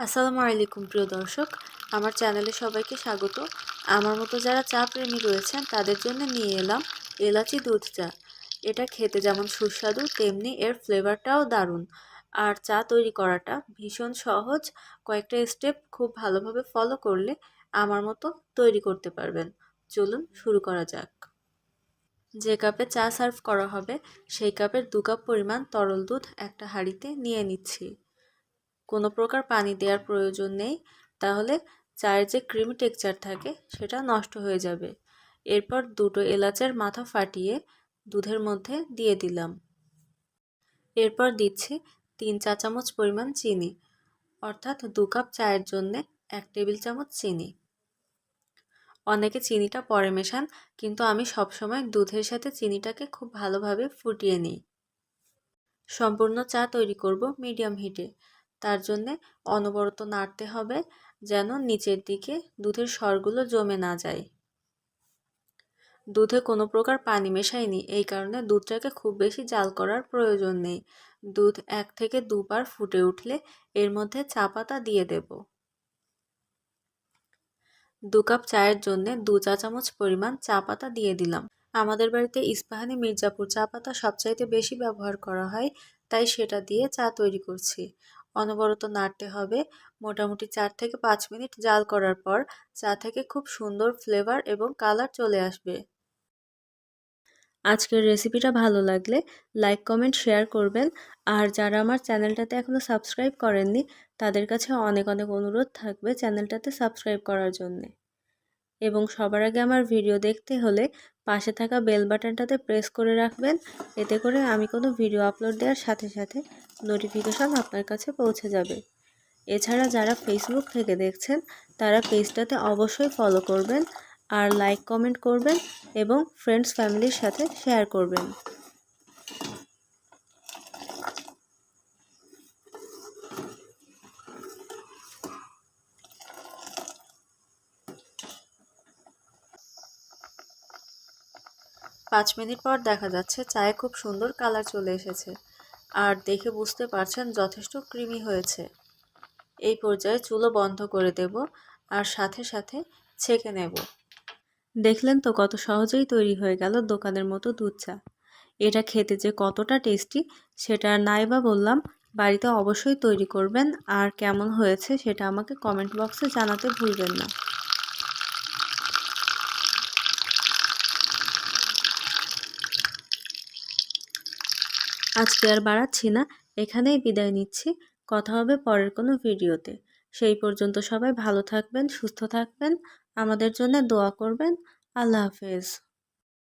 আসসালামু আলাইকুম, প্রিয় দর্শক। আমার চ্যানেলে সবাইকে স্বাগত। আমার মতো যারা চা প্রেমী রয়েছেন, তাদের জন্য নিয়ে এলাম এলাচি দুধ চা। এটা খেতে যেমন সুস্বাদু, তেমনি এর ফ্লেভারটাও দারুণ। আর চা তৈরি করাটা ভীষণ সহজ। কয়েকটা স্টেপ খুব ভালোভাবে ফলো করলে আমার মতো তৈরি করতে পারবেন। চলুন শুরু করা যাক। যে কাপে চা সার্ভ করা হবে, সেই কাপের দু কাপ পরিমাণ তরল দুধ একটা হাঁড়িতে নিয়ে নিচ্ছি। কোনো প্রকার পানি দেওয়ার প্রয়োজন নেই, তাহলে চায়ের যে ক্রিমি টেক্সচার থাকে সেটা নষ্ট হয়ে যাবে। এরপর দুটো এলাচের মাথা ফাটিয়ে দুধের মধ্যে দিয়ে দিলাম। এরপর দিচ্ছি তিন চা চামচ পরিমাণ চিনি, অর্থাৎ দু কাপ চায়ের জন্যে এক টেবিল চামচ চিনি। অনেকে চিনিটা পরে মেশান, কিন্তু আমি সবসময় দুধের সাথে চিনিটাকে খুব ভালোভাবে ফুটিয়ে নিই। সম্পূর্ণ চা তৈরি করব মিডিয়াম হিটে। তার জন্যে অনবরত নাড়তে হবে যেন নিচের দিকে দুধের স্বরগুলো জমে না যায়। দুধে কোনো প্রকার পানি মেশাইনি এই কারণে দুধটাকে খুব বেশি জাল করার প্রয়োজন নেই। দুধ এক থেকে দুবার ফুটে উঠলে এর মধ্যে চা পাতা দিয়ে দেব। দু কাপ চায়ের জন্যে দু চা চামচ পরিমাণ চা পাতা দিয়ে দিলাম। আমাদের বাড়িতে ইস্পাহানি মির্জাপুর চা পাতা সবচাইতে বেশি ব্যবহার করা হয়, তাই সেটা দিয়ে চা তৈরি করছি। অনবরত নাড়তে হবে। মোটামুটি চার থেকে পাঁচ মিনিট জাল করার পর চা থেকে খুব সুন্দর ফ্লেভার এবং কালার চলে আসবে। আজকের রেসিপিটা ভালো লাগলে লাইক কমেন্ট শেয়ার করবেন। আর যারা আমার চ্যানেলটাতে এখনও সাবস্ক্রাইব করেননি, তাদের কাছে অনেক অনেক অনুরোধ থাকবে চ্যানেলটাতে সাবস্ক্রাইব করার জন্যে। এবং সবার আগে আমার ভিডিও দেখতে হলে পাশে থাকা বেল বাটনটাতে প্রেস করে রাখবেন। এতে করে আমি কোনো ভিডিও আপলোড দেওয়ার সাথে সাথে নোটিফিকেশন আপনার কাছে পৌঁছে যাবে। এছাড়া যারা ফেসবুক থেকে দেখছেন, তারা পেজটাতে অবশ্যই ফলো করবেন আর লাইক কমেন্ট করবেন এবং ফ্রেন্ডস ফ্যামিলির সাথে শেয়ার করবেন। পাঁচ মিনিট পর দেখা যাচ্ছে চায়ে খুব সুন্দর কালার চলে এসেছে। আর দেখে বুঝতে পারছেন যথেষ্ট ক্রিমি হয়েছে। এই পর্যায়ে চুলো বন্ধ করে দেব আর সাথে সাথে ছেঁকে নেব। দেখলেন তো কত সহজেই তৈরি হয়ে গেল দোকানের মতো দুধ চা। এটা খেতে যে কতটা টেস্টি সেটা নাই বা বললাম, বাড়িতে অবশ্যই তৈরি করবেন আর কেমন হয়েছে সেটা আমাকে কমেন্ট বক্সে জানাতে ভুলবেন না। আজকে আর বাড়াচ্ছি না, এখানেই বিদায় নিচ্ছি, কথা হবে পরের কোনো ভিডিওতে। সেই পর্যন্ত সবাই ভালো থাকবেন, সুস্থ থাকবেন, আমাদের জন্য দোয়া করবেন, আল্লাহ হাফেজ।